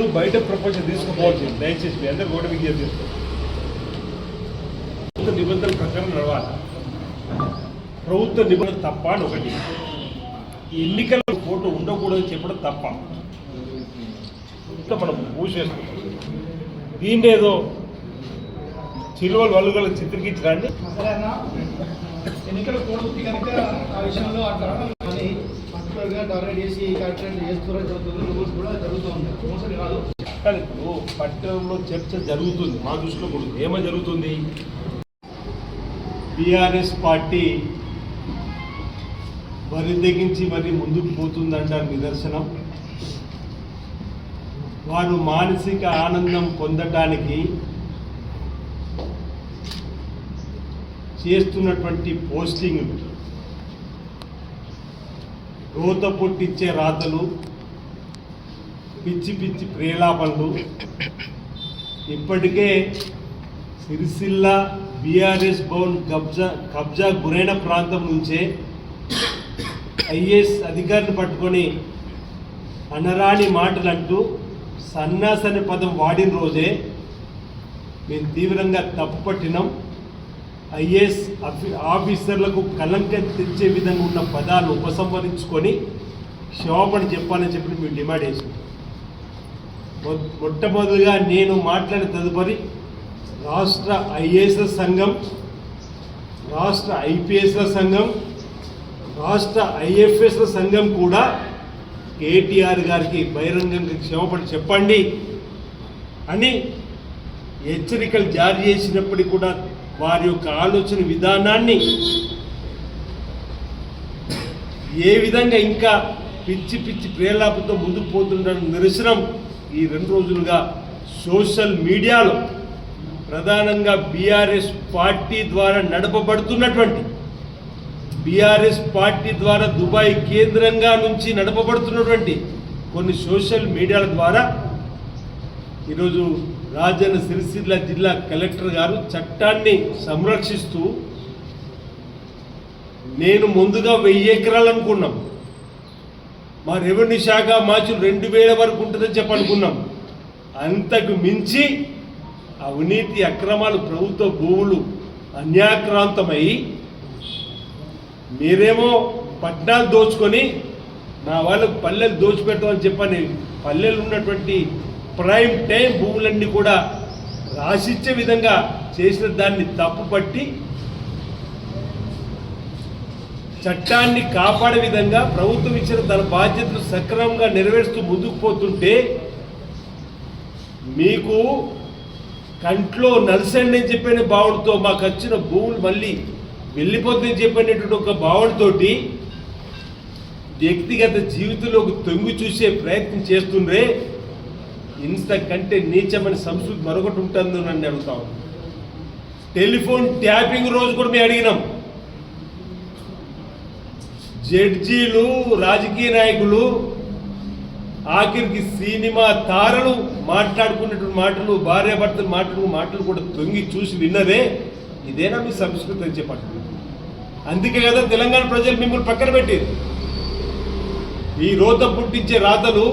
మీరు బయట ప్రపంచం తీసుకుపోవచ్చు. దయచేసి మీ అందరు కూడా విజ్ఞప్తి ప్రభుత్వ నిబంధనల ప్రకారం నడవాలి. ప్రభుత్వ నిబంధన తప్ప అని ఒకటి. ఎన్నికల ఓటు ఉండకూడదని చెప్పడం తప్ప. ఇంకా మనం మూసేస్తున్నాం దీన్ని ఏదో చిలువలు వల్లుగలు చిత్రీకరించడాన్ని సరేనా ఎన్నికల కోడ్ ఉంది కనుక ఆ విషయంలో ఆ అట్లా అని పర్టికులర్గా టార్గెట్ చేసి కరెక్ట్ చేస్తున్నారు జరుగుతుంది రూల్స్ కూడా జరుగుతుంది. కానీ ఇప్పుడు పట్టణంలో చర్చ జరుగుతుంది. మా దృష్టిలో కూడా ఏమో జరుగుతుంది? బీఆర్ఎస్ పార్టీ వరి తెగించి మరి ముందుకు పోతుందంటారు నిదర్శనం. వారు మానసిక ఆనందం పొందటానికి చేస్తున్నటువంటి పోస్టింగ్. రోత పుట్టించే రాతలు పిచ్చి పిచ్చి ప్రేలాపనలు. ఇప్పటికే సిరిసిల్ల బీఆర్ఎస్ భవన్ కబ్జా కబ్జా గురైన ప్రాంతం నుంచే ఐఏఎస్ అధికారిని పట్టుకొని అనరాని మాటలు అంటూ సన్నాస్ అనే పదం వాడిన రోజే మేము తీవ్రంగా తప్పుపట్టినాం ఐఏఎస్ ఆఫీసర్లకు కలంకం తెచ్చే విధంగా ఉన్న పదాలు ఉపసంహరించుకొని క్షమాపణ చెప్పాలని చెప్పి మేము డిమాండ్ చేసినాం. మొ- మొట్టమొదటిగా నేను మాట్లాడిన తదుపరి రాష్ట్ర ఐఏఎస్ల సంఘం రాష్ట్ర ఐపీఎస్ల సంఘం రాష్ట్ర ఐఎఫ్ఎస్ల సంఘం కూడా కేటీఆర్ గారికి బహిరంగంగా క్షమపడి చెప్పండి అని హెచ్చరికలు జారీ చేసినప్పటికీ కూడా వారి యొక్క ఆలోచన విధానాన్ని ఏ విధంగా ఇంకా పిచ్చి పిచ్చి ప్రేలాపంతో ముందుకు పోతుండడం నిరసనం ఈ రెండు రోజులుగా సోషల్ మీడియాలో ప్రధానంగా బీఆర్ఎస్ పార్టీ ద్వారా నడపబడుతున్నటువంటి బీఆర్ఎస్ పార్టీ ద్వారా దుబాయ్ కేంద్రంగా నుంచి నడపబడుతున్నటువంటి కొన్ని సోషల్ మీడియాల ద్వారా ఈరోజు రాజన్న సిరిసిల్ల జిల్లా కలెక్టర్ గారు చట్టాన్ని సంరక్షిస్తూ నేను ముందుగా వెయ్యి ఎకరాలు అనుకున్నాం. మా రెవెన్యూ శాఖ మార్చి రెండు వేల వరకు ఉంటుందని చెప్పనుకున్నాం అంతకు మించి అవినీతి అక్రమాలు ప్రభుత్వ భూములు అన్యాక్రాంతమై మీరేమో పట్నాలు దోచుకొని నా వాళ్ళకు పల్లెలు దోచిపెట్టమని చెప్పని పల్లెలు ఉన్నటువంటి ప్రైమ్ టైం భూములన్నీ కూడా రాసిచ్చే విధంగా చేసిన దాన్ని తప్పుపట్టి చట్టాన్ని కాపాడే విధంగా ప్రభుత్వం ఇచ్చిన తన బాధ్యతలు సక్రమంగా నెరవేరుస్తూ ముందుకు పోతుంటే మీకు కంట్లో నలసండి అని చెప్పిన బావుడితో మాకు వచ్చిన భూములు మళ్ళీ వెళ్ళిపోతుందని చెప్పినటువంటి ఒక బావుడితోటి వ్యక్తిగత జీవితంలోకి తొంగి చూసే ప్రయత్నం చేస్తుండ్రే ఇంతకంటే నీచమైన సంస్కృతి మరొకటి ఉంటుందో నన్ను అడుగుతాం టెలిఫోన్ ట్యాపింగ్ రోజు కూడా మేము అడిగినాం. జడ్జీలు రాజకీయ నాయకులు ఆఖరికి సినిమా తారలు మాట్లాడుకున్నటువంటి మాటలు భార్యాభర్తలు మాటలు మాటలు కూడా తొంగి చూసి విన్నదే ఇదేనా మీ సంస్కృతి అని చెప్పండి అందుకే కదా తెలంగాణ ప్రజలు మిమ్మల్ని పక్కన పెట్టారు ఈ రోత పుట్టించే రాతలు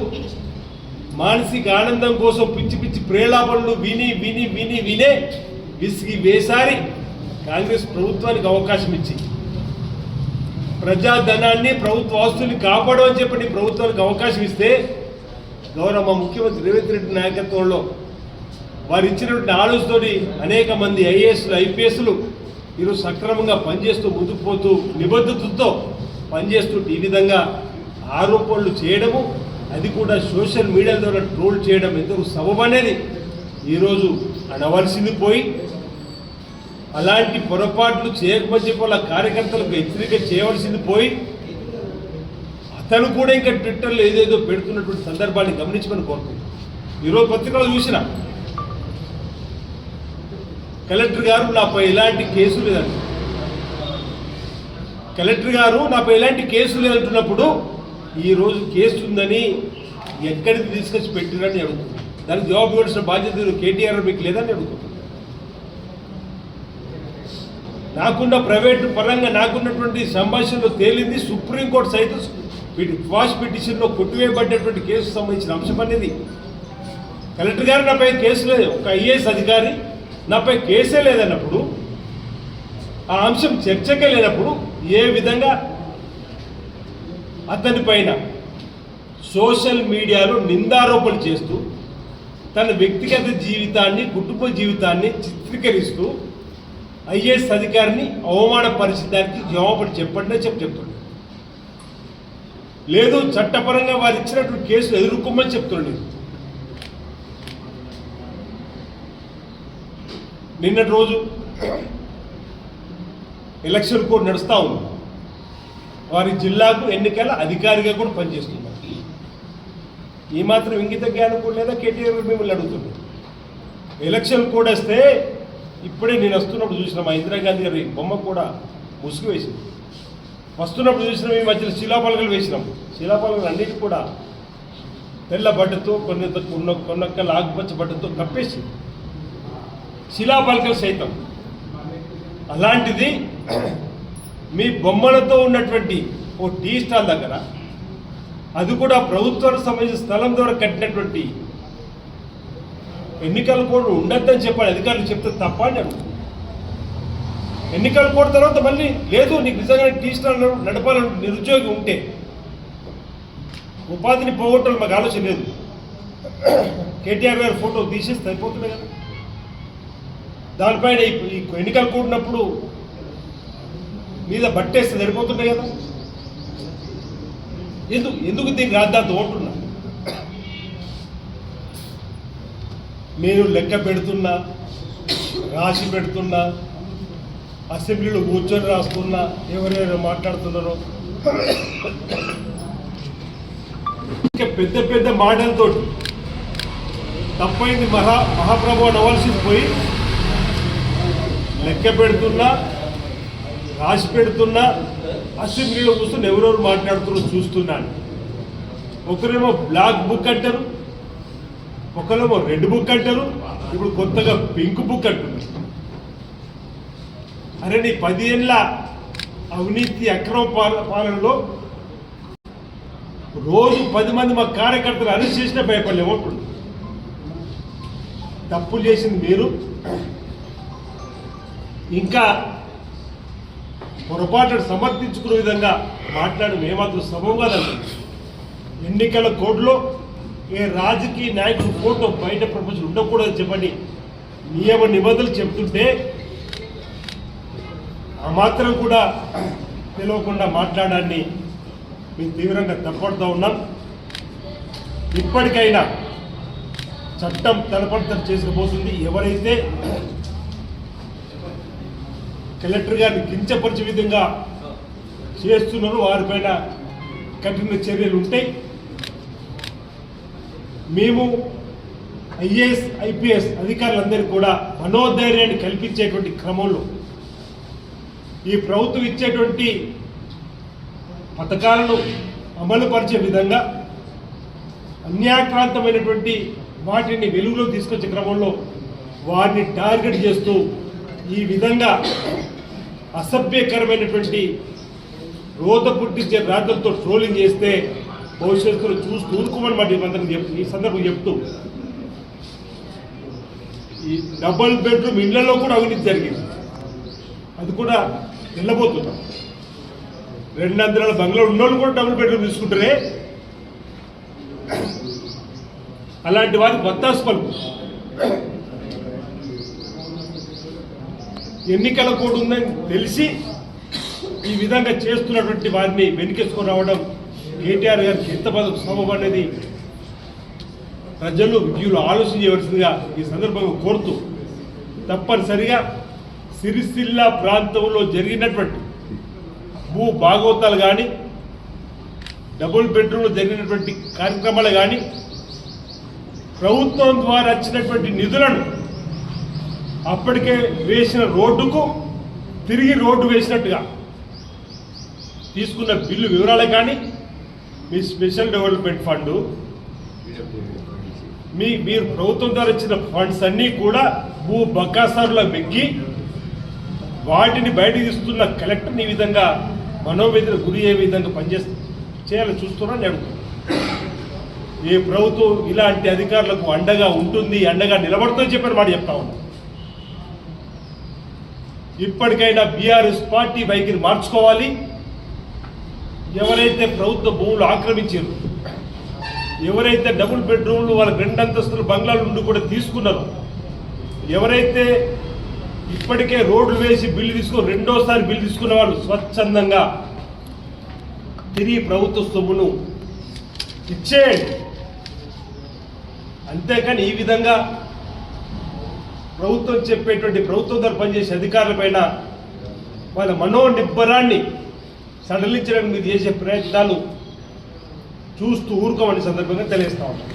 మానసిక ఆనందం కోసం పిచ్చి పిచ్చి ప్రేలాపనలు విని విని విని వినే విసిగి వేసారి కాంగ్రెస్ ప్రభుత్వానికి అవకాశం ఇచ్చింది. ప్రజాధనాన్ని ప్రభుత్వ ఆస్తుల్ని కాపాడమని చెప్పండి ప్రభుత్వానికి అవకాశం ఇస్తే గౌరవ మా ముఖ్యమంత్రి రేవంత్ రెడ్డి నాయకత్వంలో వారు ఇచ్చినటువంటి ఆలోచనతోటి అనేక మంది ఐఏఎస్లు ఐపీఎస్లు ఈరోజు సక్రమంగా పనిచేస్తూ ముందుకు పోతూ నిబద్ధతతో పనిచేస్తూ ఈ విధంగా ఆరోపణలు చేయడము అది కూడా సోషల్ మీడియా ద్వారా ట్రోల్ చేయడం ఎందుకు సబబు అనేది ఈరోజు అనవలసింది పోయి అలాంటి పొరపాట్లు చేయకపోతే వాళ్ళ కార్యకర్తలకు హెచ్చరిక చేయవలసింది పోయి అతను కూడా ఇంకా ట్విట్టర్లో ఏదేదో పెడుతున్నటువంటి సందర్భాన్ని గమనించమని కోరుతున్నాను ఈరోజు పత్రికలు చూసిన కలెక్టర్ గారు నాపై ఎలాంటి కేసు లేదంట. కలెక్టర్ గారు నాపై ఎలాంటి కేసు లేదంటున్నప్పుడు ఈ రోజు కేసు ఉందని ఎక్కడికి తీసుకొచ్చి పెట్టినని అడుగుతున్నాను. దానికి జవాబు ఇవ్వాల్సిన బాధ్యత కేటీఆర్ మీకు లేదని అడుగుతున్నాను. నాకున్న ప్రైవేట్ పరంగా నాకున్నటువంటి సంభాషణలో తేలింది సుప్రీంకోర్టు సైతం వాష్ పిటిషన్లో కొట్టివేయబడ్డటువంటి కేసు సంబంధించిన అంశం అనేది. కలెక్టర్ గారు నాపై కేసు లేదు ఒక ఐఏఎస్ అధికారి నాపై కేసే లేదన్నప్పుడు ఆ అంశం చర్చకే లేనప్పుడు ఏ విధంగా అతని పైన సోషల్ మీడియాలో నిందారోపణలు చేస్తూ తన వ్యక్తిగత జీవితాన్ని కుటుంబ జీవితాన్ని చిత్రీకరిస్తూ ఐఏఎస్ అధికారిని అవమానపరిచడానికి జవాబు చెప్పండి అని చెప్పి చెప్తుండే. లేదు చట్టపరంగా వారు ఇచ్చినటువంటి కేసులు ఎదుర్కోమని చెప్తుండే. నిన్నటి రోజు ఎలక్షన్ కోడ్ నడుస్తూ ఉంది. వారి జిల్లాకు ఎన్నికల అధికారిగా కూడా పనిచేస్తున్నారు. ఈ మాత్రం ఇంగిత జ్ఞానం కూడా లేదా కేటీఆర్ మిమ్మల్ని అడుగుతున్నారు ఎలక్షన్ కోడ్ వస్తే ఇప్పుడే నేను వస్తున్నప్పుడు చూసిన మా ఇందిరాగాంధీ గారి బొమ్మ కూడా ముసుగు వేసింది వస్తున్నప్పుడు చూసిన ఈ మధ్యలో శిలాపలకలు వేసినాం. శిలాపలకలు అన్నిటి కూడా తెల్ల బట్టతో కొన్ని కొన్న కొన్నొక్క ఆకుపచ్చ బట్టతో కప్పేసి శిలాపలకలు సైతం. అలాంటిది మీ బొమ్మలతో ఉన్నటువంటి ఓ టీ స్టాల్ దగ్గర అది కూడా ప్రభుత్వానికి సంబంధించిన స్థలం ద్వారా కట్టినటువంటి ఎన్నికల కోడ్ ఉండద్దని చెప్పాడు. అధికారులు చెప్తే తప్ప అని ఎన్నికల కోడ్ తర్వాత మళ్ళీ లేదు నీకు నిజంగా టీ స్టాల్ నడపాలని నిరుద్యోగి ఉంటే ఉపాధిని పోగొట్టాలని మాకు ఆలోచన లేదు. కేటీఆర్ గారి ఫోటో తీసేస్తే సరిపోతుంది కదా. దానిపైన ఈ- ఎన్నికలు కూడినప్పుడు మీద బట్టేస్తే సరిపోతున్నాయి కదా. ఎందుకు ఎందుకు దీన్ని రాద్దాంతో ఓటు నేను లెక్క పెడుతున్నా రాసి పెడుతున్నా అసెంబ్లీలో కూర్చొని రాస్తున్నా ఎవరెవరు మాట్లాడుతున్నారో. ఇంకా పెద్ద పెద్ద మాటలతో తప్పైంది మహా మహాప్రభు అవ్వాల్సింది పోయి లెక్క పెడుతున్నా రాసి పెడుతున్నా అసెంబ్లీలో కూర్చొని ఎవరెవరు మాట్లాడుతున్నారో చూస్తున్నాను. ఒకరేమో బ్లాక్ బుక్ అంటారు ఒకరేమో రెడ్ బుక్ అంటారు ఇప్పుడు కొత్తగా పింక్ బుక్ అంటున్నారు అరే నీ పదిహేనుల అవినీతి అక్రమ పాలనలో రోజు పది మంది మా కార్యకర్తలు అరెస్ట్ చేసినా భయపడలేము అంటున్నారు తప్పులు చేసింది మీరు. ఇంకా పొరపాటు సమర్థించుకునే విధంగా మాట్లాడి మేమాత్రం సబం కాదండి. ఎన్నికల కోడ్లో ఏ రాజకీయ నాయకుడు ఫోటో బయట ప్రపంచం ఉండకూడదు చెప్పండి. నియమ నిబంధనలు చెప్తుంటే ఆ మాత్రం కూడా తెలియకుండా మాట్లాడాన్ని మేము తీవ్రంగా తప్పడుతూ ఉన్నాం. ఇప్పటికైనా చట్టం తలపడతం చేసుకుపోతుంది. ఎవరైతే కలెక్టర్ గారిని కించపరిచే విధంగా చేస్తున్నారో వారిపైన కఠిన చర్యలు ఉంటాయి. మేము ఐఏఎస్ ఐపీఎస్ అధికారులందరికీ కూడా మనోధైర్యాన్ని కల్పించేటువంటి క్రమంలో ఈ ప్రభుత్వం ఇచ్చేటువంటి పథకాలను అమలుపరిచే విధంగా అన్యాక్రాంతమైనటువంటి వాటిని వెలుగులో తీసుకొచ్చే క్రమంలో వారిని టార్గెట్ చేస్తూ ఈ విధంగా అసభ్యకరమైనటువంటి రోత పుట్టించే రాతలతో ట్రోలింగ్ చేస్తే భవిష్యత్తులో చూసి ఊరుకోమని మాట మందరికి చెప్తూ ఈ సందర్భం చెప్తూ ఈ డబుల్ బెడ్రూమ్ ఇళ్ళలో కూడా అవినీతి జరిగింది. అది కూడా వెళ్ళబోతున్నాం. రెండు అంతరాల బంగ్లా ఉన్నోళ్ళు కూడా డబుల్ బెడ్రూమ్ తీసుకుంటారే? అలాంటి వారికి బత్తాసు పలుకు. ఎన్నికల కోడ్ ఉందని తెలిసి ఈ విధంగా చేస్తున్నటువంటి వారిని వెనుకేసుకొని రావడం కేటీఆర్ గారికి ఎంత సబబు అనేది ప్రజలు విద్యులు ఆలోచించవలసిందిగా ఈ సందర్భంగా కోరుతూ తప్పనిసరిగా సిరిసిల్ల ప్రాంతంలో జరిగినటువంటి భూ భాగవతాలు కానీ డబుల్ బెడ్రూమ్లో జరిగినటువంటి కార్యక్రమాలు కానీ ప్రభుత్వం ద్వారా వచ్చినటువంటి నిధులను అప్పటికే వేసిన రోడ్డుకు తిరిగి రోడ్డు వేసినట్టుగా తీసుకున్న బిల్లు వివరాలే కానీ మీ స్పెషల్ డెవలప్మెంట్ ఫండ్ మీ మీరు ప్రభుత్వం ద్వారా ఇచ్చిన ఫండ్స్ అన్నీ కూడా భూ బకాసారుల మెక్కి వాటిని బయటకు తీస్తున్న కలెక్టర్ని ఈ విధంగా మనోవేదన గురి అయ్యే విధంగా పనిచే చేయాలని చూస్తున్నా అడుగుతున్నాను ఏ ప్రభుత్వం ఇలాంటి అధికారులకు అండగా ఉంటుంది అండగా నిలబడుతుందని చెప్పని మాట చెప్తా ఇప్పటికైనా బీఆర్ఎస్ పార్టీ వైఖరి మార్చుకోవాలి. ఎవరైతే ప్రభుత్వ భూములు ఆక్రమించారు ఎవరైతే డబుల్ బెడ్రూమ్లు వాళ్ళకి రెండు అంతస్తులు బంగ్లాల నుండి కూడా తీసుకున్నారు ఎవరైతే ఇప్పటికే రోడ్లు వేసి బిల్లు తీసుకుని రెండోసారి బిల్లు తీసుకున్న వాళ్ళు స్వచ్ఛందంగా తిరిగి ప్రభుత్వ సొమ్మును ఇచ్చేయండి. అంతేకాని ఈ విధంగా ప్రభుత్వం చెప్పేటువంటి ప్రభుత్వం ద్వారా పనిచేసే అధికారులపైన వాళ్ళ మనోనిబ్బరాన్ని సడలించడానికి మీరు చేసే ప్రయత్నాలు చూస్తూ ఊరుకోమని సందర్భంగా తెలియస్తా ఉన్నాం.